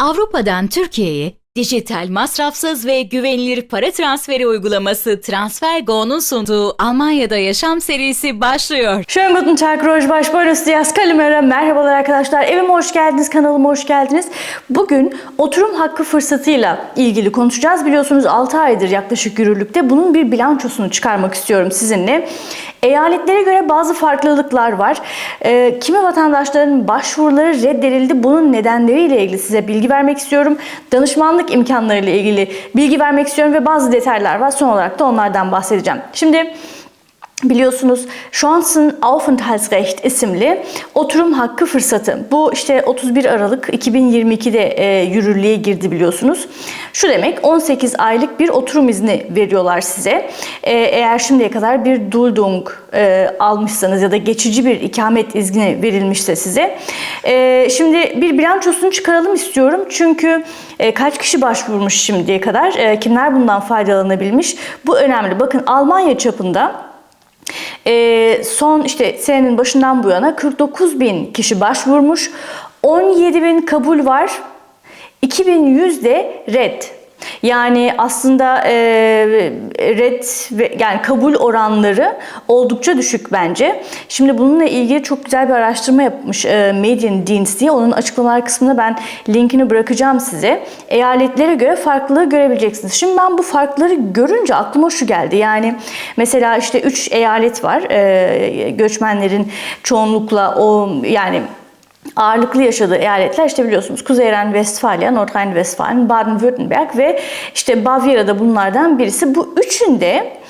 Avrupa'dan Türkiye'ye dijital, masrafsız ve güvenilir para transferi uygulaması TransferGo'nun sunduğu Almanya'da Yaşam serisi başlıyor. Schönen guten Tag, Rojbaş, buenos dias, kalimera. Merhabalar arkadaşlar. Evime hoş geldiniz, kanalıma hoş geldiniz. Bugün oturum hakkı fırsatıyla ilgili konuşacağız. Biliyorsunuz 6 aydır yaklaşık yürürlükte. Bunun bir bilançosunu çıkarmak istiyorum sizinle. Eyaletlere göre bazı farklılıklar var. Ee, kimi vatandaşların başvuruları reddedildi. Bunun nedenleriyle ilgili size bilgi vermek istiyorum. Danışmanlık imkanlarıyla ilgili bilgi vermek istiyorum ve bazı detaylar var. Son olarak da onlardan bahsedeceğim. Şimdi Biliyorsunuz Chancen Aufenthaltsrecht isimli oturum hakkı fırsatı. Bu işte 31 Aralık 2022'de e, yürürlüğe girdi biliyorsunuz. Şu demek 18 aylık bir oturum izni veriyorlar size. E, eğer şimdiye kadar bir Duldung e, almışsanız ya da geçici bir ikamet izni verilmişse size. E, şimdi bir bilançosunu çıkaralım istiyorum. Çünkü e, kaç kişi başvurmuş şimdiye kadar? E, kimler bundan faydalanabilmiş? Bu önemli. Bakın Almanya çapında e, son işte senenin başından bu yana 49 bin kişi başvurmuş. 17 bin kabul var. 2100 de red. Yani aslında e, red ve yani kabul oranları oldukça düşük bence. Şimdi bununla ilgili çok güzel bir araştırma yapmış e, Mediendienst diye. Onun açıklamalar kısmına ben linkini bırakacağım size. Eyaletlere göre farklılığı görebileceksiniz. Şimdi ben bu farkları görünce aklıma şu geldi. Yani mesela işte 3 eyalet var. E, göçmenlerin çoğunlukla o yani ağırlıklı yaşadığı eyaletler işte biliyorsunuz Kuzey Ren-Westfalia, Nordrhein-Westfalen, Baden-Württemberg ve işte Bavyera'da bunlardan birisi. Bu üçünde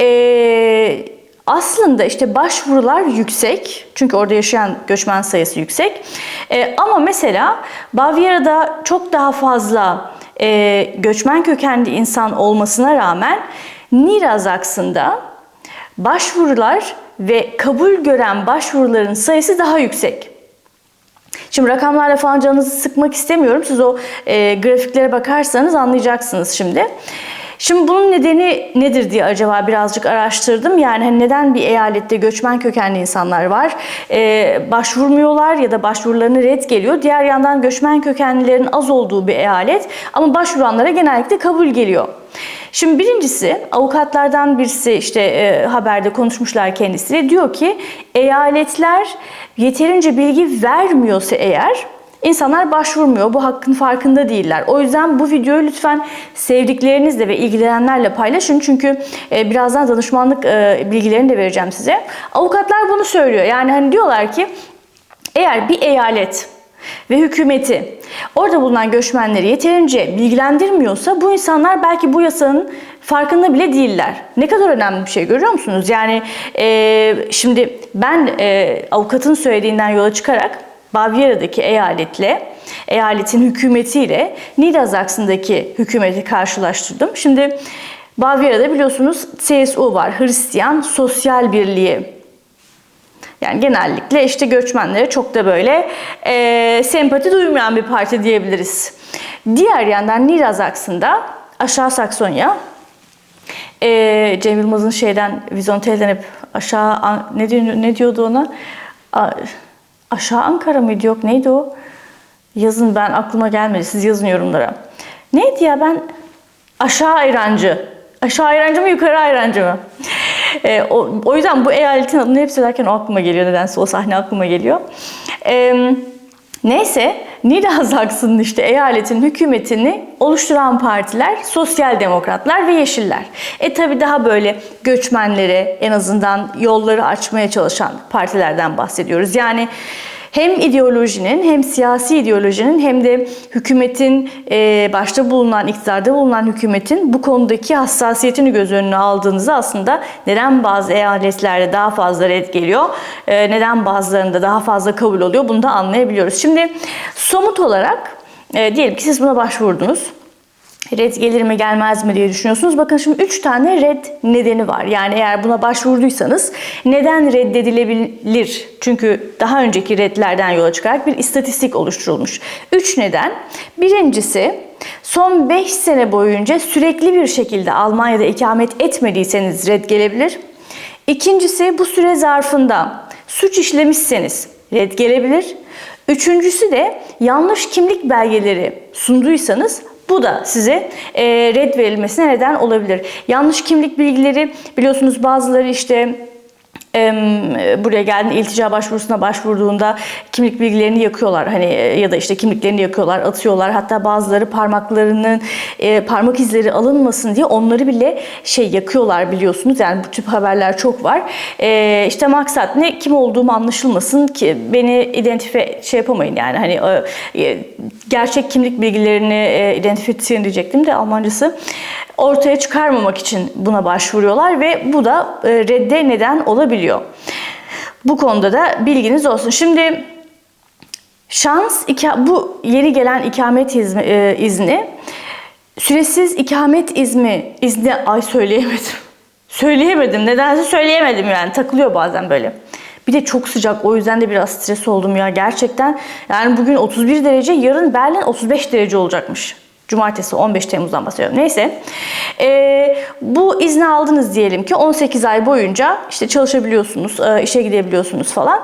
ee, aslında işte başvurular yüksek. Çünkü orada yaşayan göçmen sayısı yüksek. E, ama mesela Bavyera'da çok daha fazla e, göçmen kökenli insan olmasına rağmen Niedersachsen'da başvurular ve kabul gören başvuruların sayısı daha yüksek. Şimdi rakamlarla falan canınızı sıkmak istemiyorum. Siz o e, grafiklere bakarsanız anlayacaksınız şimdi. Şimdi bunun nedeni nedir diye acaba birazcık araştırdım. Yani hani neden bir eyalette göçmen kökenli insanlar var? Ee, başvurmuyorlar ya da başvurularını red geliyor. Diğer yandan göçmen kökenlilerin az olduğu bir eyalet ama başvuranlara genellikle kabul geliyor. Şimdi birincisi avukatlardan birisi işte e, haberde konuşmuşlar kendisiyle diyor ki eyaletler yeterince bilgi vermiyorsa eğer İnsanlar başvurmuyor. Bu hakkın farkında değiller. O yüzden bu videoyu lütfen sevdiklerinizle ve ilgilenenlerle paylaşın. Çünkü e, birazdan danışmanlık e, bilgilerini de vereceğim size. Avukatlar bunu söylüyor. Yani hani diyorlar ki eğer bir eyalet ve hükümeti orada bulunan göçmenleri yeterince bilgilendirmiyorsa bu insanlar belki bu yasanın farkında bile değiller. Ne kadar önemli bir şey görüyor musunuz? Yani e, şimdi ben e, avukatın söylediğinden yola çıkarak Bavyera'daki eyaletle, eyaletin hükümetiyle Niedersachsen'daki hükümeti karşılaştırdım. Şimdi Bavyera'da biliyorsunuz CSU var, Hristiyan Sosyal Birliği. Yani genellikle işte göçmenlere çok da böyle e, sempati duymayan bir parti diyebiliriz. Diğer yandan Niedersachsen'da Aşağı Saksonya, e, Cem Yılmaz'ın şeyden, Vizontel'den hep aşağı, ne, diyor, ne diyordu ona? A, Aşağı Ankara mıydı yok neydi o? Yazın ben aklıma gelmedi. Siz yazın yorumlara. Neydi ya ben aşağı ayrancı. Aşağı ayrancı mı yukarı ayrancı mı? E, o, o yüzden bu eyaletin adını hep söylerken o aklıma geliyor. Nedense o sahne aklıma geliyor. Eee Neyse Niedersachsen'ın işte eyaletin hükümetini oluşturan partiler sosyal demokratlar ve yeşiller. E tabi daha böyle göçmenlere en azından yolları açmaya çalışan partilerden bahsediyoruz. Yani hem ideolojinin hem siyasi ideolojinin hem de hükümetin e, başta bulunan, iktidarda bulunan hükümetin bu konudaki hassasiyetini göz önüne aldığınızda aslında neden bazı eyaletlerde daha fazla red geliyor, e, neden bazılarında daha fazla kabul oluyor bunu da anlayabiliyoruz. Şimdi somut olarak e, diyelim ki siz buna başvurdunuz red gelir mi gelmez mi diye düşünüyorsunuz. Bakın şimdi 3 tane red nedeni var. Yani eğer buna başvurduysanız neden reddedilebilir? Çünkü daha önceki redlerden yola çıkarak bir istatistik oluşturulmuş. 3 neden. Birincisi son 5 sene boyunca sürekli bir şekilde Almanya'da ikamet etmediyseniz red gelebilir. İkincisi bu süre zarfında suç işlemişseniz red gelebilir. Üçüncüsü de yanlış kimlik belgeleri sunduysanız bu da size e, red verilmesine neden olabilir. Yanlış kimlik bilgileri biliyorsunuz bazıları işte buraya geldiğinde iltica başvurusuna başvurduğunda kimlik bilgilerini yakıyorlar. Hani e, ya da işte kimliklerini yakıyorlar atıyorlar. Hatta bazıları parmaklarının e, parmak izleri alınmasın diye onları bile şey yakıyorlar biliyorsunuz. Yani bu tip haberler çok var. E, işte maksat ne? Kim olduğum anlaşılmasın ki beni identife şey yapamayın yani. Hani gerçek kimlik bilgilerini identifizieren diyecektim de Almancası ortaya çıkarmamak için buna başvuruyorlar ve bu da redde neden olabiliyor. Bu konuda da bilginiz olsun. Şimdi şans bu yeni gelen ikamet izni, e, izni süresiz ikamet izni izni ay söyleyemedim. Söyleyemedim. Nedense söyleyemedim yani. Takılıyor bazen böyle. Bir de çok sıcak. O yüzden de biraz stres oldum ya. Gerçekten yani bugün 31 derece, yarın Berlin 35 derece olacakmış. Cumartesi 15 Temmuz'dan bahsediyorum. Neyse. E, bu izni aldınız diyelim ki 18 ay boyunca işte çalışabiliyorsunuz, e, işe gidebiliyorsunuz falan.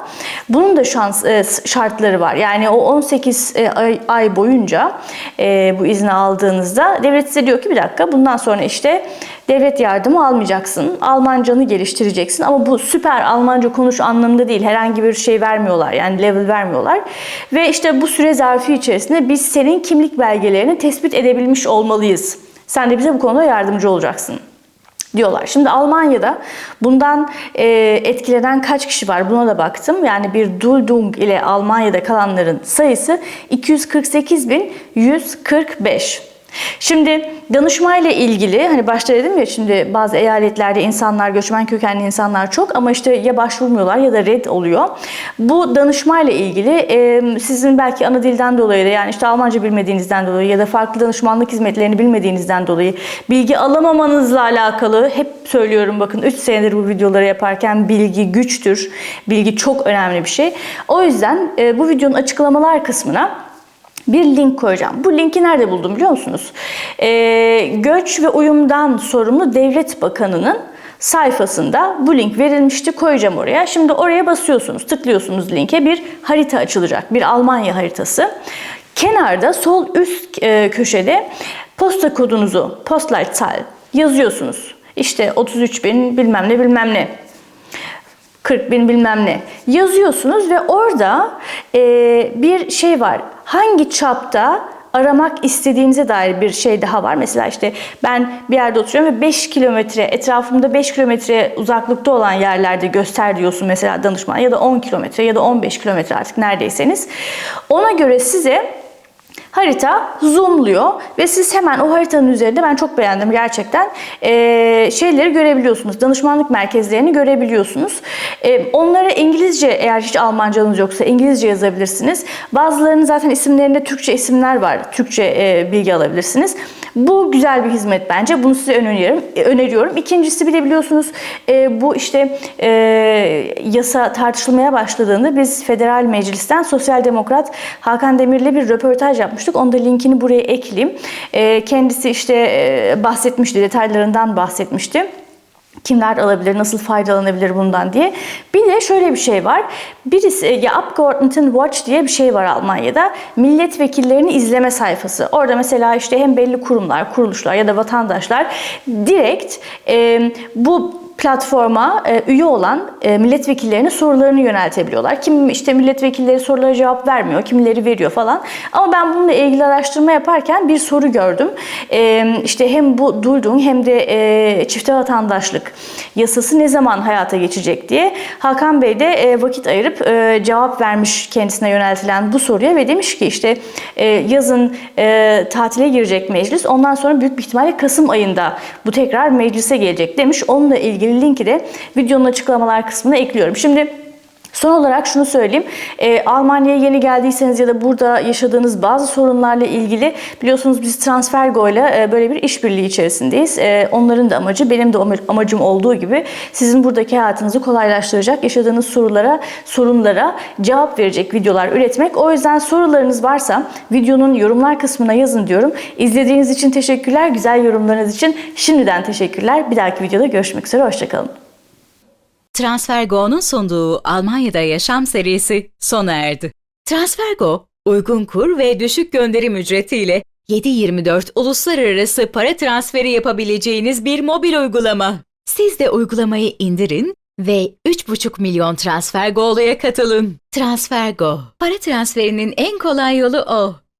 Bunun da şans e, şartları var. Yani o 18 e, ay, ay boyunca e, bu izni aldığınızda devlet size diyor ki bir dakika bundan sonra işte devlet yardımı almayacaksın. Almancanı geliştireceksin ama bu süper Almanca konuş anlamında değil. Herhangi bir şey vermiyorlar. Yani level vermiyorlar. Ve işte bu süre zarfı içerisinde biz senin kimlik belgelerini tespit edebilmiş olmalıyız. Sen de bize bu konuda yardımcı olacaksın diyorlar. Şimdi Almanya'da bundan e, etkilenen kaç kişi var buna da baktım. Yani bir Duldung ile Almanya'da kalanların sayısı 248.145. Şimdi danışmayla ilgili hani başta dedim ya şimdi bazı eyaletlerde insanlar göçmen kökenli insanlar çok ama işte ya başvurmuyorlar ya da red oluyor. Bu danışmayla ilgili e, sizin belki ana dilden dolayı da yani işte Almanca bilmediğinizden dolayı ya da farklı danışmanlık hizmetlerini bilmediğinizden dolayı bilgi alamamanızla alakalı hep söylüyorum bakın 3 senedir bu videoları yaparken bilgi güçtür. Bilgi çok önemli bir şey. O yüzden e, bu videonun açıklamalar kısmına bir link koyacağım. Bu linki nerede buldum biliyor musunuz? Ee, Göç ve Uyumdan sorumlu Devlet Bakanı'nın sayfasında bu link verilmişti. Koyacağım oraya. Şimdi oraya basıyorsunuz, tıklıyorsunuz linke. Bir harita açılacak. Bir Almanya haritası. Kenarda sol üst e, köşede posta kodunuzu, Postleitzahl yazıyorsunuz. İşte 33 bin bilmem ne bilmem ne 40 bin bilmem ne yazıyorsunuz ve orada e, bir şey var. Hangi çapta aramak istediğinize dair bir şey daha var. Mesela işte ben bir yerde oturuyorum ve 5 kilometre etrafımda 5 kilometre uzaklıkta olan yerlerde göster diyorsun mesela danışman ya da 10 kilometre ya da 15 kilometre artık neredeyseniz. Ona göre size harita zoomluyor ve siz hemen o haritanın üzerinde ben çok beğendim gerçekten e, şeyleri görebiliyorsunuz. Danışmanlık merkezlerini görebiliyorsunuz. E, onlara İngilizce eğer hiç Almancanız yoksa İngilizce yazabilirsiniz. Bazılarının zaten isimlerinde Türkçe isimler var. Türkçe e, bilgi alabilirsiniz. Bu güzel bir hizmet bence. Bunu size öneriyorum. E, öneriyorum. İkincisi bir de biliyorsunuz e, bu işte e, yasa tartışılmaya başladığında biz Federal Meclis'ten Sosyal Demokrat Hakan Demir'le bir röportaj yapmıştık. Onu da linkini buraya ekleyeyim. E, kendisi işte e, bahsetmişti, detaylarından bahsetmişti kimler alabilir, nasıl faydalanabilir bundan diye. Bir de şöyle bir şey var. Birisi ya Abgeordneten Watch diye bir şey var Almanya'da. Milletvekillerini izleme sayfası. Orada mesela işte hem belli kurumlar, kuruluşlar ya da vatandaşlar direkt e, bu platforma e, üye olan e, milletvekillerine sorularını yöneltebiliyorlar. Kim işte milletvekilleri sorulara cevap vermiyor, kimileri veriyor falan. Ama ben bununla ilgili araştırma yaparken bir soru gördüm. E, işte hem bu Duldung hem de e, çifte vatandaşlık yasası ne zaman hayata geçecek diye Hakan Bey de e, vakit ayırıp e, cevap vermiş kendisine yöneltilen bu soruya ve demiş ki işte e, yazın e, tatile girecek meclis. Ondan sonra büyük bir ihtimalle Kasım ayında bu tekrar meclise gelecek demiş. Onunla ilgili ilgili linki de videonun açıklamalar kısmına ekliyorum. Şimdi Son olarak şunu söyleyeyim. E, Almanya'ya yeni geldiyseniz ya da burada yaşadığınız bazı sorunlarla ilgili biliyorsunuz biz Transfergo ile e, böyle bir işbirliği içerisindeyiz. E, onların da amacı benim de amacım olduğu gibi sizin buradaki hayatınızı kolaylaştıracak, yaşadığınız sorulara, sorunlara cevap verecek videolar üretmek. O yüzden sorularınız varsa videonun yorumlar kısmına yazın diyorum. İzlediğiniz için teşekkürler. Güzel yorumlarınız için şimdiden teşekkürler. Bir dahaki videoda görüşmek üzere. Hoşçakalın. TransferGo'nun sunduğu Almanya'da Yaşam serisi sona erdi. TransferGo, uygun kur ve düşük gönderim ücretiyle 7/24 uluslararası para transferi yapabileceğiniz bir mobil uygulama. Siz de uygulamayı indirin ve 3,5 milyon TransferGo'luya katılın. TransferGo, para transferinin en kolay yolu o.